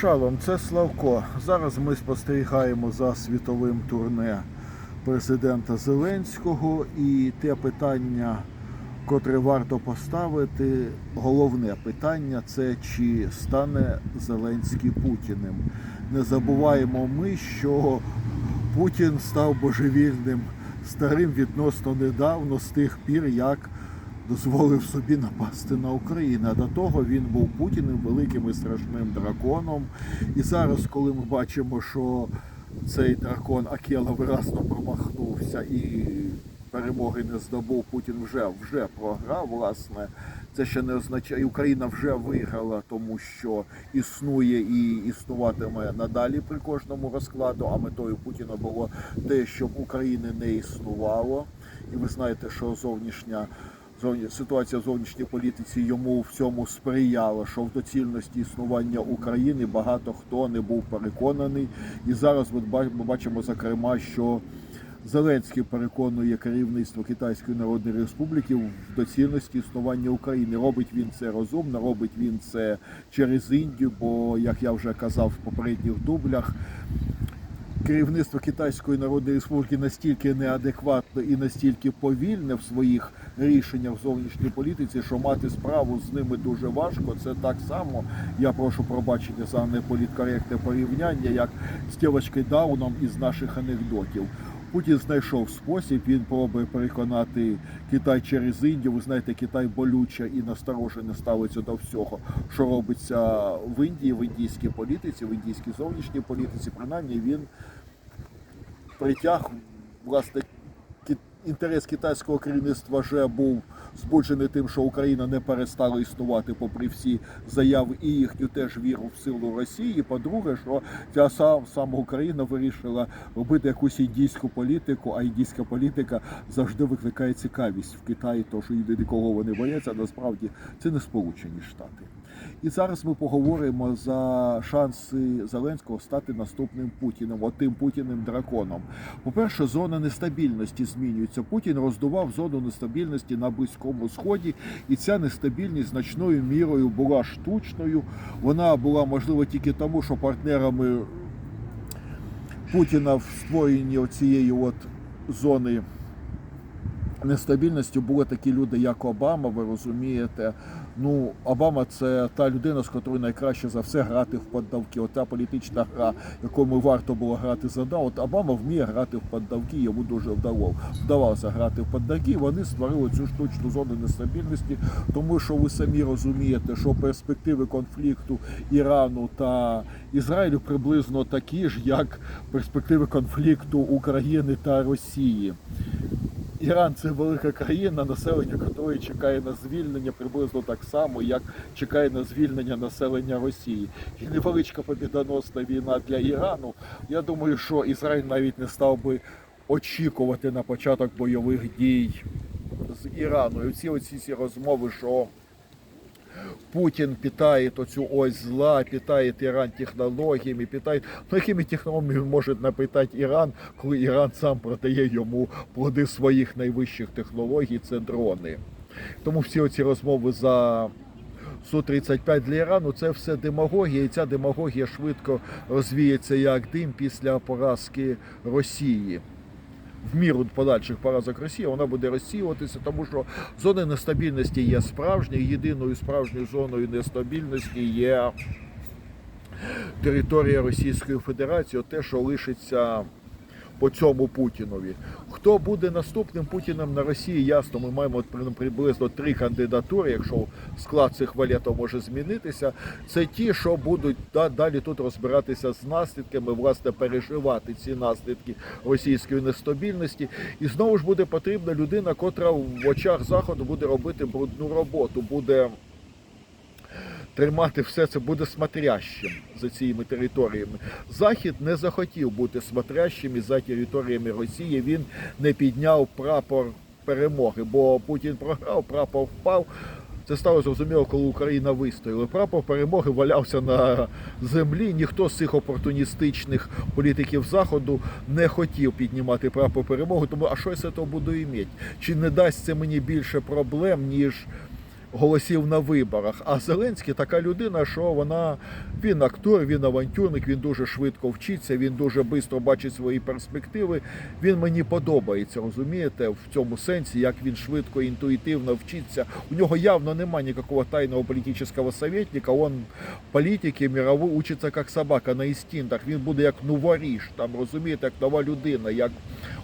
Шалом, це Славко. Зараз ми спостерігаємо за світовим турне президента Зеленського і те питання, котре варто поставити, головне питання це чи стане Зеленський Путіним. Не забуваємо ми, що Путін став божевільним старим відносно недавно з тих пір, як дозволив собі напасти на Україну. До того він був Путіним великим і страшним драконом. І зараз, коли ми бачимо, що цей дракон Акела виразно промахнувся і перемоги не здобув, Путін вже вже програв. Власне, це ще не означає, Україна вже виграла, тому що існує і існуватиме надалі при кожному розкладу. А метою Путіна було те, щоб України не існувало. І ви знаєте, що зовнішня зовні- ситуація в зовнішній політиці йому в цьому сприяла, що в доцільності існування України багато хто не був переконаний. І зараз ми бачимо, зокрема, що Зеленський переконує керівництво Китайської Народної Республіки в доцільності існування України. Робить він це розумно, робить він це через Індію, бо, як я вже казав в попередніх дублях, керівництво Китайської Народної Республіки настільки неадекватно і настільки повільне в своїх рішеннях в зовнішній політиці, що мати справу з ними дуже важко. Це так само. Я прошу пробачення за неполіткоректне порівняння, як з тілочки Дауном із наших анекдотів. Путін знайшов спосіб, він пробує переконати Китай через Індію. Ви знаєте, Китай болюче і насторожено ставиться до всього, що робиться в Індії, в індійській політиці, в індійській зовнішній політиці. Принаймні він притяг власне інтерес китайського керівництва вже був збуджений тим, що Україна не перестала існувати попри всі заяви і їхню теж віру в силу Росії. По-друге, що ця сам сама Україна вирішила робити якусь індійську політику, а індійська політика завжди викликає цікавість в Китаї, то що ні кого вони бояться. Насправді це не Сполучені Штати. І зараз ми поговоримо за шанси Зеленського стати наступним Путіним, отим Путіним драконом. По-перше, зона нестабільності змінюється. Путін роздував зону нестабільності на Близькому Сході, і ця нестабільність значною мірою була штучною. Вона була можливо тільки тому, що партнерами Путіна в створенні цієї от зони нестабільності були такі люди, як Обама. Ви розумієте. Ну, Обама це та людина, з котрою найкраще за все грати в поддавки. Ота політична гра, якому варто було грати за да. От Обама вміє грати в поддавки, йому дуже вдало вдавалося грати в поддавки. Вони створили цю штучну зону нестабільності, тому що ви самі розумієте, що перспективи конфлікту Ірану та Ізраїлю приблизно такі ж, як перспективи конфлікту України та Росії. Іран це велика країна, населення якої чекає на звільнення приблизно так само, як чекає на звільнення населення Росії. І невеличка побідоносна війна для Ірану. Я думаю, що Ізраїль навіть не став би очікувати на початок бойових дій з Ірану. І всі оці всі розмови, що Путін питає оцю ось зла, питає Іран технологіями, питає, ну якими технологіями може напитати Іран, коли Іран сам продає йому плоди своїх найвищих технологій, це дрони. Тому всі оці розмови за Су-35 для Ірану це все демагогія, і ця демагогія швидко розвіється як дим після поразки Росії. В міру подальших поразок Росії вона буде розсіюватися, тому що зона нестабільності є справжні. Єдиною справжньою зоною нестабільності є територія Російської Федерації, те, що лишиться по цьому Путінові. Хто буде наступним Путіним на Росії, ясно, ми маємо при- приблизно три кандидатури, якщо склад цих валетів може змінитися. Це ті, що будуть да- далі тут розбиратися з наслідками, власне, переживати ці наслідки російської нестабільності. І знову ж буде потрібна людина, котра в очах заходу буде робити брудну роботу, буде тримати все це буде смотрящим за цими територіями. Захід не захотів бути смотрящим і за територіями Росії. Він не підняв прапор перемоги, бо Путін програв, прапор впав. Це стало зрозуміло, коли Україна вистояла. Прапор перемоги валявся на землі. Ніхто з цих опортуністичних політиків заходу не хотів піднімати прапор перемоги. Тому а що я з цього буду іміти? Чи не дасть це мені більше проблем, ніж голосів на виборах. А Зеленський така людина, що вона він актор, він авантюрник, він дуже швидко вчиться, він дуже швидко бачить свої перспективи. Він мені подобається, розумієте, в цьому сенсі, як він швидко, інтуїтивно вчиться. У нього явно немає ніякого тайного політичного советника. Он політики мирову учиться як собака на інстинктах. Він буде як новоріж, там розумієте, як нова людина, як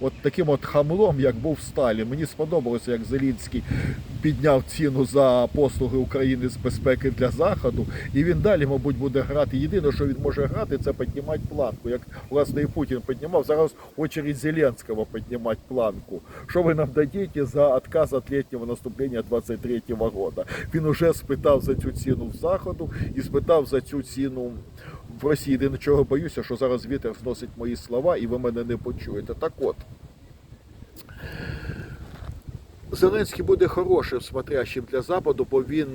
от таким от хамлом, як був Сталін. Мені сподобалося, як Зелінський підняв ціну за послуги України з безпеки для заходу, і він далі, мабуть, буде грати. Єдине, що він може грати, це піднімати планку. Як власне і Путін піднімав. Зараз очередь Зеленського піднімати планку. Що ви нам дадите за отказ від літнього наступлення 23-го року? Він уже спитав за цю ціну в заходу і спитав за цю ціну в Росії. Єдине, чого боюся, що зараз вітер зносить мої слова, і ви мене не почуєте. Так от. Зеленський буде хорошим смотрящим для Западу, бо він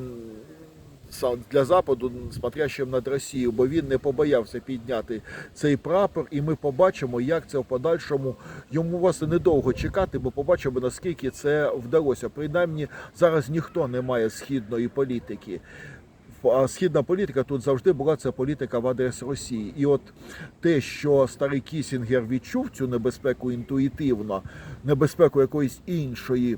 для Западу смотрящим над Росією, бо він не побоявся підняти цей прапор, і ми побачимо, як це в подальшому йому власне недовго чекати, бо побачимо наскільки це вдалося. Принаймні зараз ніхто не має східної політики. А східна політика тут завжди була це політика в адрес Росії. І от те, що старий Кісінгер відчув цю небезпеку інтуїтивно, небезпеку якоїсь іншої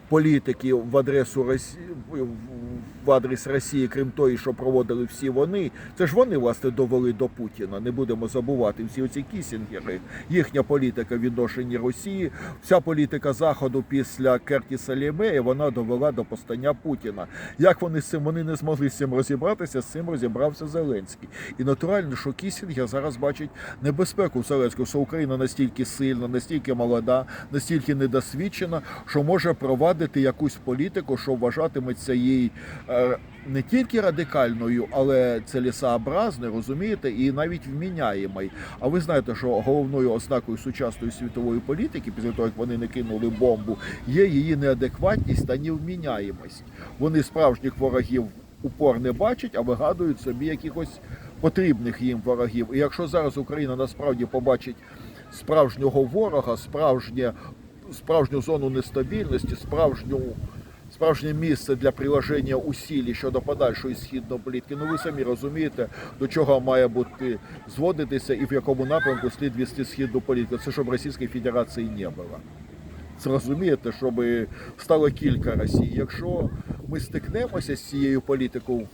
політики в адресу Росії, в адрес Росії, крім тої, що проводили всі вони. Це ж вони власне довели до Путіна. Не будемо забувати всі оці кісінгери, їхня політика в відношенні Росії, вся політика Заходу після Кертіса Лємея, вона довела до постання Путіна. Як вони з цим вони не змогли з цим розібратися, з цим розібрався Зеленський. І натурально, що Кісінгер зараз бачить небезпеку Зеленського, що Україна настільки сильна, настільки молода, настільки недосвідчена, що може провадити якусь політику, що вважатиметься їй е, не тільки радикальною, але цілесообразною, розумієте, і навіть вміняємою. А ви знаєте, що головною ознакою сучасної світової політики, після того як вони не кинули бомбу, є її неадекватність та невміняємость. Вони справжніх ворогів упор не бачать, а вигадують собі якихось потрібних їм ворогів. І якщо зараз Україна насправді побачить справжнього ворога, справжнє, справжню зону нестабільності, справжню. Справжнє місце для приложення усіль щодо подальшої східної політики. Ну ви самі розумієте, до чого має бути зводитися і в якому напрямку слід вести східну політику. Це щоб Російської Федерації не було. Зрозумієте, щоб стало кілька Росій. Якщо ми стикнемося з цією політикою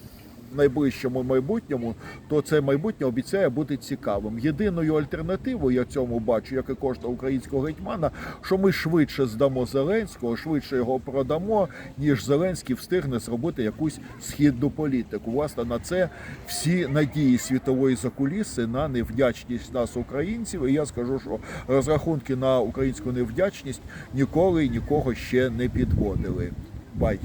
найближчому майбутньому, то це майбутнє обіцяє бути цікавим. Єдиною альтернативою я цьому бачу, як і кожного українського гетьмана, що ми швидше здамо Зеленського, швидше його продамо, ніж Зеленський встигне зробити якусь східну політику. Власне, на це всі надії світової закуліси на невдячність нас, українців. І я скажу, що розрахунки на українську невдячність ніколи нікого ще не підводили. Бай.